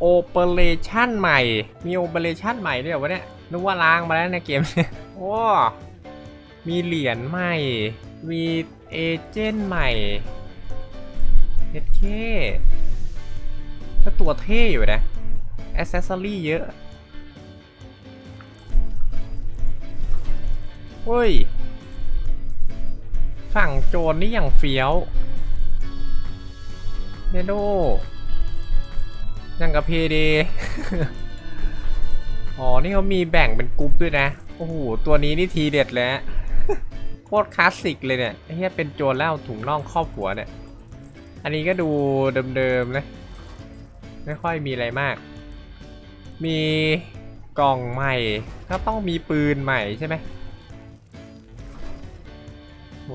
โอเปอเรชั่นใหม่ มีโอเปอเรชั่นใหม่ด้วยวะเนี่ย นึกว่าล้างมาแล้วในเกมเนี่ยโอ้ มีเหรียญใหม่ มีเอเจนต์ใหม่เฮ็ดเคก็ตัวเท่อยู่นะอ c เซสซอรี่เยอะ เฮ้ย ฝั่งโจรนี่อย่างเฟี้ยวเนโดยังกับเพเดอ๋อ นี่เขามีแบ่งเป็นกรุ๊ปด้วยนะ โอ้โห ตัวนี้นี่ทีเด็ดเลยฮะโคตรคลาสสิกเลยเนี่ยเฮียเป็นโจรแล้วเอาถุงน่องครอบหัวเนี่ย อันนี้ก็ดูเดิมๆนะ ไม่ค่อยมีอะไรมาก มีกล่องใหม่ ก็ต้องมีปืนใหม่ใช่ไหม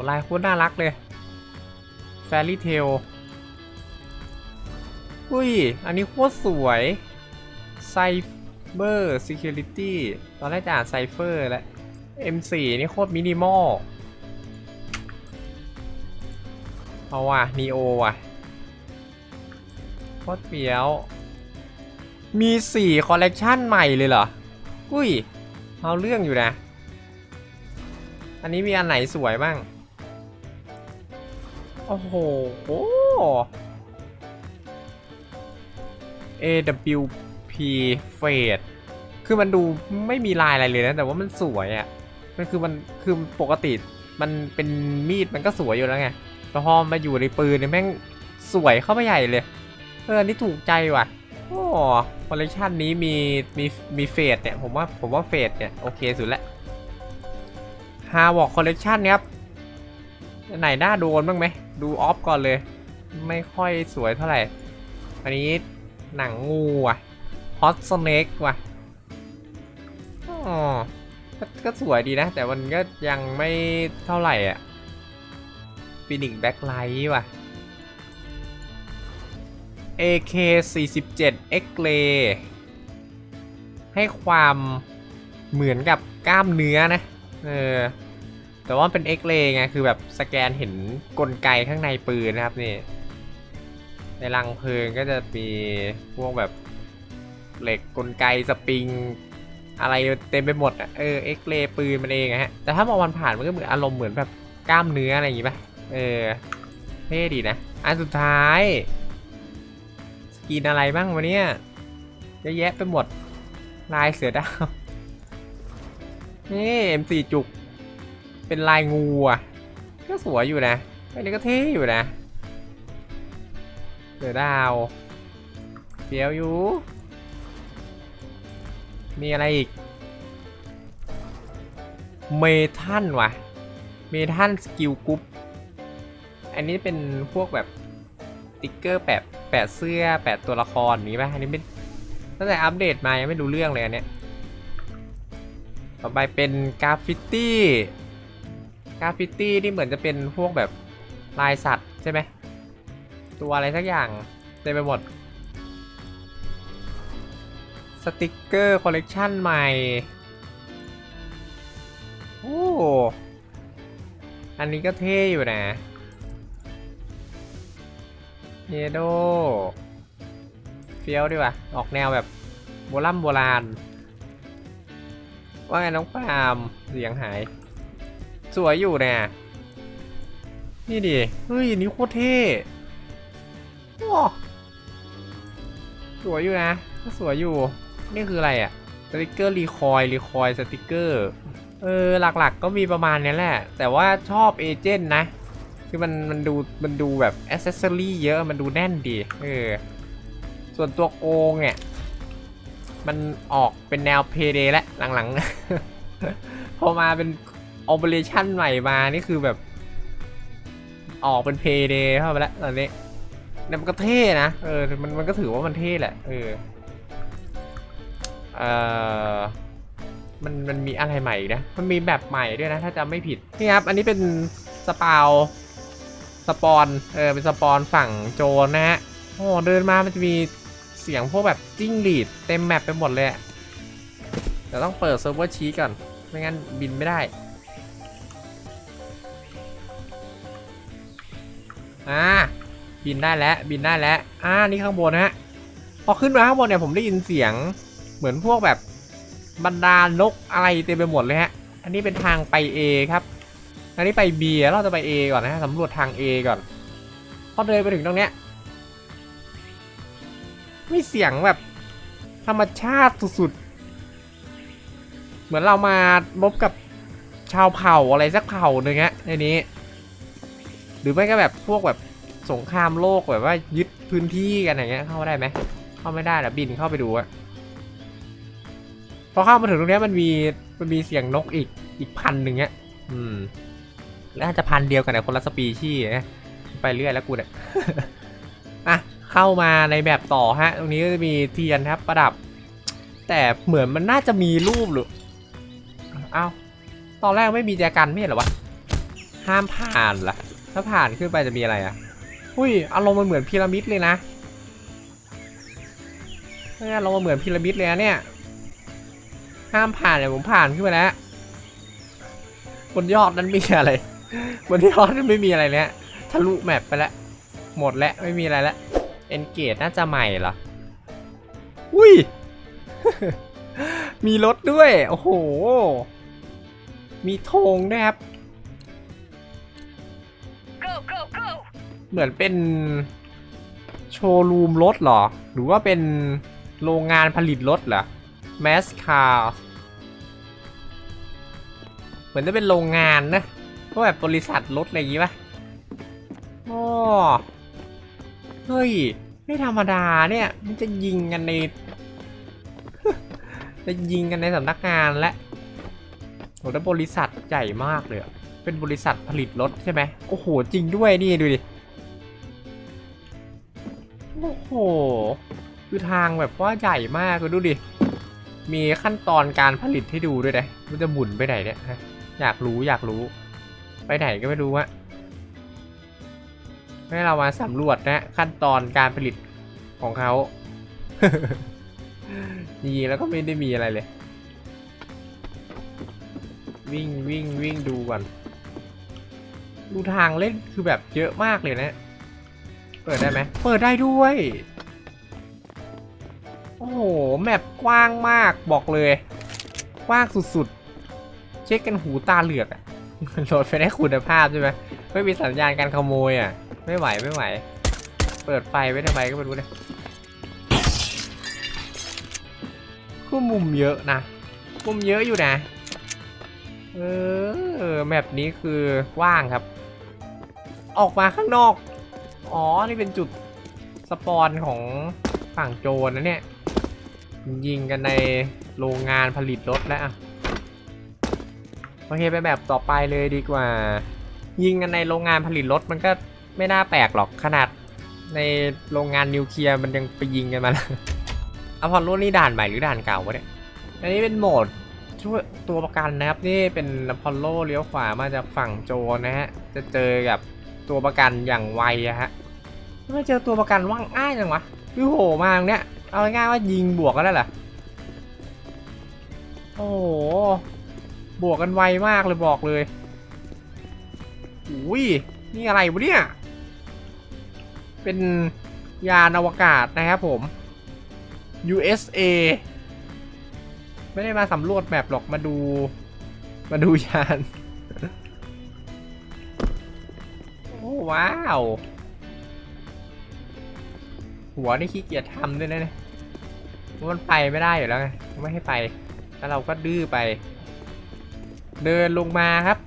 หลายโคตรน่ารักเลยแฟรี่เทลอุ้ย อันนี้โคตรสวย Cyber Security ตอนแรกจะอ่าน Cypher แล้ว M4 นี่โคตรมินิมอลเอาว่ะ Neo ว่ะโคตรเปียว มี4คอลเลกชันใหม่เลยเหรอ อุ้ย เอาเรื่องอยู่นะ อันนี้มีอันไหนสวยบ้าง โอ้โห AWP Fade คือมันดูไม่มีลายอะไรเลยนะ แต่ว่ามันสวยอะ่ะ มันคือมันคือปกติมันเป็นมีดมันก็สวยอยู่แล้วไงแต่พอมาอยู่ในปืนเนี่ยแม่งสวยเข้าไปใหญ่เลย เออ นี่ถูกใจว่ะโอ้คอลเลคชันนี้มีมีมีเฟดเนี่ย ผมว่าผมว่าเฟดเนี่ย โอเคสุดละฮาวอกคอลเลคชันครับไหนหน้าโดนบ้างไหม ดูออฟก่อนเลย ไม่ค่อยสวยเท่าไหร่ อันนี้หนังงูอะฮอตสเน็กว่ะอ๋อก็ก็สวยดีนะ แต่มันก็ยังไม่เท่าไหร่อะฟินิกแบ็คไลท์ว่ะ AK 47 X Ray ให้ความเหมือนกับกล้ามเนื้อนะ เออ แต่ว่าเป็น X Ray ไงคือแบบสแกนเห็นกลไกข้างในปืนนะครับนี่ ในรังเพลิงก็จะมีพวกแบบเหล็กกลไกสปริง อะไรเต็มไปหมดอะเออ X Ray ปืนมันเองอะฮะแต่ถ้ามองมันผ่านมันก็เหมือนอารมณ์เหมือนแบบกล้ามเนื้ออะไรอย่างงี้ป่ะเออเท่ดีนะอันสุดท้ายกินอะไรบ้างวะเนี่ยเยอะแยะไปหมดลายเสือดาวนี่ M4 จุก เป็นลายงูอะก็สวยอยู่นะอันนี้ก็เท่อยู่นะเสือดาวเดี๋ยวอยู่ มีอะไรอีก เมทันว่ะเมทันสกิลกรุ๊ป อันนี้เป็นพวกแบบติ๊กเกอร์แปะแปะเสื้อแปะตัวละครนี้ป่ะ อันนี้เป็นตั้งแต่อัปเดตมายังไม่รู้เรื่องเลยอันเนี้ย ต่อไปเป็นกราฟฟิตี้ กราฟฟิตี้นี่เหมือนจะเป็นพวกแบบลายสัตว์ใช่ไหม ตัวอะไรสักอย่างเต็มไปหมด สติกเกอร์คอลเลกชันใหม่ โอ้ อันนี้ก็เท่อยู่นะเยโดเฟี้ยวดีว่ะ ออกแนวแบบโบราณโบราณ ว่าไงน้องปามเสียงหาย สวยอยู่เนี่ยนี่ดิ เฮ้ยนี้โคตรเท่ว้สวยอยู่นะก็สวยอยู่ นี่คืออะไรอะสติกเกอร์รีคอยรีคอยสติกเกอร์ เออ หลักๆก็มีประมาณนี้แหละ แต่ว่าชอบเอเจนต์นะ คือมันมันดูมันดูแบบอ c เซสซอรี่เยอะ มันดูแน่นดี เออ ส่วนตัวโกงเนี่ย มันออกเป็นแนวเพเดแล้วหลังๆพอมาเป็น โอเปอเรชั่นใหม่มานี่คือแบบ ออกเป็นเพเดย์เข้าไปแล้วตอนนี้เนี่มันก็เท่นะเออมันมันก็ถือว่ามันเท่แหละเออเออมันมันมีอะไรใหม่นะมันมีแบบใหม่ด้วยนะ ถ้าจำไม่ผิดนี่ครับ อันนี้เป็นสปาวสปอนเออเป็นสปอนฝั่งโจรนะฮะโอ้เดินมามันจะมีเสียงพวกแบบจิ้งหรีดเต็มแมปไปหมดเลยอะเดี๋ยวต้องเปิดเซิร์ฟเวอร์ชี้ก่อน ไม่งั้นบินไม่ได้ อ่าบินได้แล้วบินได้แล้วอ่านี่ข้างบนนะฮะพอขึ้นมาข้างบนเนี่ยผมได้ยินเสียงเหมือนพวกแบบบรรดานกอะไรเต็มไปหมดเลยฮะ อันนี้เป็นทางไป A ครับ อันนี้ไป B เราจะไป A ก่อนนะฮะสำรวจทาง A ก่อน พอเดินไปถึงตรงเนี้ยมีเสียงแบบธรรมชาติสุดๆ เหมือนเรามาลบกับชาวเผ่าอะไรสักเผ่าหนึ่งฮะในนี้ รือไม่ก็แบบพวกแบบสงครามโลกแบบว่ายึดพื้นที่กันอย่างเงี้ยเข้าได้ไหมเข้าไม่ได้แหละบินเข้าไปดูอะพอเข้ามาถึงตรงนี้มันมีมันมีเสียงนกอีกอีกพันหนึ่งเนี้ย อืมแล้วอาจจะพันเดียวกันแต่คนละสปีชีส์นะไปเรื่อยแล้วกูเนี่ยอะเข้ามาในแบบต่อฮะ ตรงนี้ก็จะมีเทียนครับ ประดับ แต่เหมือนมันน่าจะมีรูปหรือเอ้าตอนแรกไม่มีแจกันไม่เหรอวะห้ามผ่านล่ะ ถ้าผ่านขึ้นไปจะมีอะไรอะอุ้ยอารมณ์มันเหมือนพีระมิดเลยนะเนี่ยอารมณ์มันเหมือนพีระมิดเลยนะเนี่ย ห้ามผ่านเนี่ยผมผ่านขึ้นไปแล้วบนยอดนั้นมีอะไรบนยอดนั้นไม่มีอะไรเลยฮะทะลุแมปไปแล้วหมดแล้วไม่มีอะไรแล้วเอนเกตน่าจะใหม่เหรออุ้ย มีรถด้วย โอ้โห มีธงด้วยครับ เหมือนเป็นโชว์รูมรถเหรอ หรือว่าเป็นโรงงานผลิตรถเหรอแมสคาร์เหมือนจะเป็นโรงงานนะก็แบบบริษัทรถอะไรอย่างงี้ป่ะอ๋อเฮ้ย ไม่ธรรมดาเนี่ย มันจะยิงกันใน จะยิงกันในสำนักงานและโหแล้วบริษัทใหญ่มากเลย เป็นบริษัทผลิตรถใช่ไหมโอ้โห จริงด้วยนี่ดูดิ อ้โห คือทางแบบว่าใหญ่มากเลยดูดิ มีขั้นตอนการผลิตให้ดูด้วยนะมันจะหมุนไปไหนเนี่ยฮะอยากรู้อยากรู้ ไปไหนก็ไม่รู้อะให้เรามาสำรวจนะ ขั้นตอนการผลิตของเขาจริงๆแล้วก็ไม่ได้มีอะไรเลย วิ่งวิ่งวิ่งดูก่อน ดูทางเล่นคือแบบเยอะมากเลยนะ เปิดได้ไหมเปิดได้ด้วย โอ้โห แมปกว้างมากบอกเลย กว้างสุดๆ เช็คกันหูตาเหลือกอะโหลดไปได้คุณภาพใช่ไหมไม่มีสัญญาณการขโมยอะไม่ไหวไม่ไหว เปิดไฟไว้ทำไมก็ไม่รู้เลยก็มุมเยอะนะ มุมเยอะอยู่นะ เออแมปนี้คือกว้างครับ ออกมาข้างนอก อ๋อ นี่เป็นจุดสปอนของฝั่งโจรนะเนี่ย ยิงกันในโรงงานผลิตรถแล้วอะโอเคไปแบบต่อไปเลยดีกว่า ยิงกันในโรงงานผลิตรถมันก็ไม่น่าแปลกหรอกขนาดในโรงงานนิวเคลียร์มันยังไปยิงกันมาแล้วอพอลโลนี่ด่านใหม่หรือด่านเก่าวะเนี่ย อันนี้เป็นโหมดช่วยตัวประกันนะครับ นี่เป็นอพอลโลเลี้ยวขวามาจากฝั่งโจนะฮะ จะเจอกับ ตัวประกันอย่างไวอะฮะไม่เจอตัวประกันว่างอ้ายจังวะคือโหมาตรงเนี้ยเอาง่ายว่ายิงบวกกันแล้วเหรอโอ้โหบวกกันไวมากเลยบอกเลยอุ้ยนี่อะไรวะเนี่ยเป็นยานอวกาศนะครับผม USA ไม่ได้มาสำรวจแมปหรอกมาดู มาดูยาน ว้าว หัวนี่ขี้เกียจทำด้วยนะเนี่ยเพราะมันไปไม่ได้อยู่แล้วไงไม่ให้ไป แล้วเราก็ดื้อไป เดินลงมาครับ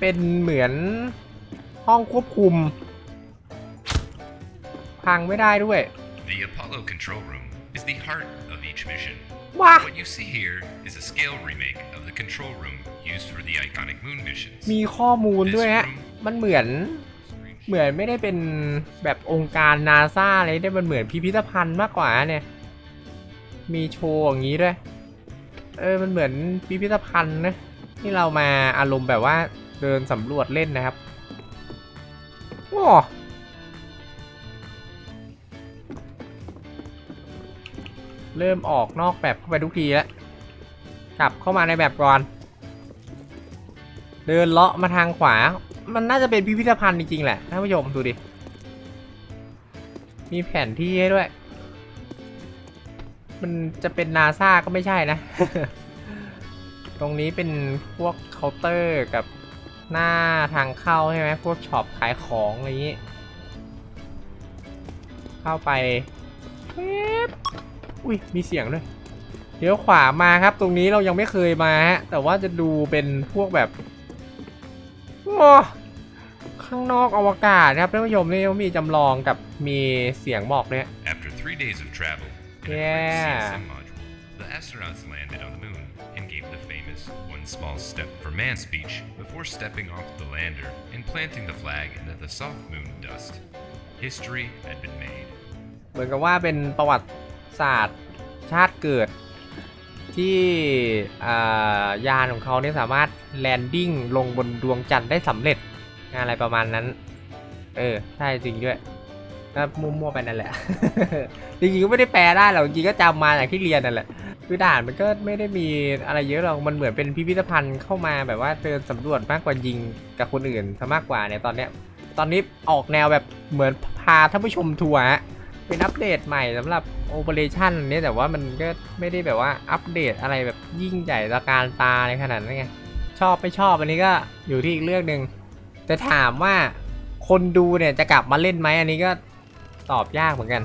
เป็นเหมือนห้องควบคุม พังไม่ได้ด้วย The Apollo control room is the heart of each mission. ว้า What you see here is a scale remake of the control room used for the iconic moon missions. มีข้อมูล This ด้วยฮะ room มันเหมือน เหมือนไม่ได้เป็นแบบองค์การนาซาอะไรได้มันเหมือนพิพิธภัณฑ์มากกว่าเนี่ย มีโชว์อย่างนี้ด้วย เออ มันเหมือนพิพิธภัณฑ์นะที่เรามาอารมณ์แบบว่าเดินสำรวจเล่นนะครับโอ้เริ่มออกนอกแบบเข้าไปทุกทีแล้ว กลับเข้ามาในแบบก่อน เดินเลาะมาทางขวา มันน่าจะเป็นพิพิธภัณฑ์จริงๆแหละท่านผู้ชมดูดิ มีแผนที่ให้ด้วย มันจะเป็นนาซาก็ไม่ใช่นะ ตรงนี้เป็นพวกเคาน์เตอร์กับหน้าทางเข้าใช่ไหมพวกช็อปขายของอะไรอย่างนี้ เข้าไปเป๊บอุ้ยมีเสียงด้วยเดี๋ยวขวามาครับ ตรงนี้เรายังไม่เคยมาฮะแต่ว่าจะดูเป็นพวกแบบ ข้างนอกอวกาศนะครับท่านผู้ชมนี่มีจำลองกับมีเสียงบอกเนี่ย After three days of travel in Yeah. a sim module, the astronauts landed on the moon and gave the famous one small step for man speech before stepping off the lander and planting the flag into the soft moon dust. History had been made. เหมือนกับว่าเป็นประวัติศาสตร์ชาติเกิด ที่ยานของเขาเนี่ยสามารถแลนดิ้งลงบนดวงจันทร์ได้สำเร็จอะไรประมาณนั้น เออ ใช่จริงด้วยก็มั่วๆไปนั่นแหละ จริงๆก็ไม่ได้แปลได้หรอกจริงก็จำมาจากที่เรียนนั่นแหละ คือด่านมันก็ไม่ได้มีอะไรเยอะหรอก มันเหมือนเป็นพิพิธภัณฑ์เข้ามาแบบว่าเดินสำรวจมากกว่ายิงกับคนอื่นซะมากกว่าเนี่ยตอนเนี้ย ตอนนี้ออกแนวแบบเหมือนพาท่านผู้ชมทัวร์ เป็นอัปเดตใหม่สำหรับโอเปอเรชั่นนี้แต่ว่ามันก็ไม่ได้แบบว่าอัปเดตอะไรแบบยิ่งใหญ่ตะการตาในขนาดนั้นไงชอบไม่ชอบอันนี้ก็อยู่ที่อีกเรื่องหนึ่งแต่ถามว่าคนดูเนี่ยจะกลับมาเล่นไหมอันนี้ก็ตอบยากเหมือนกัน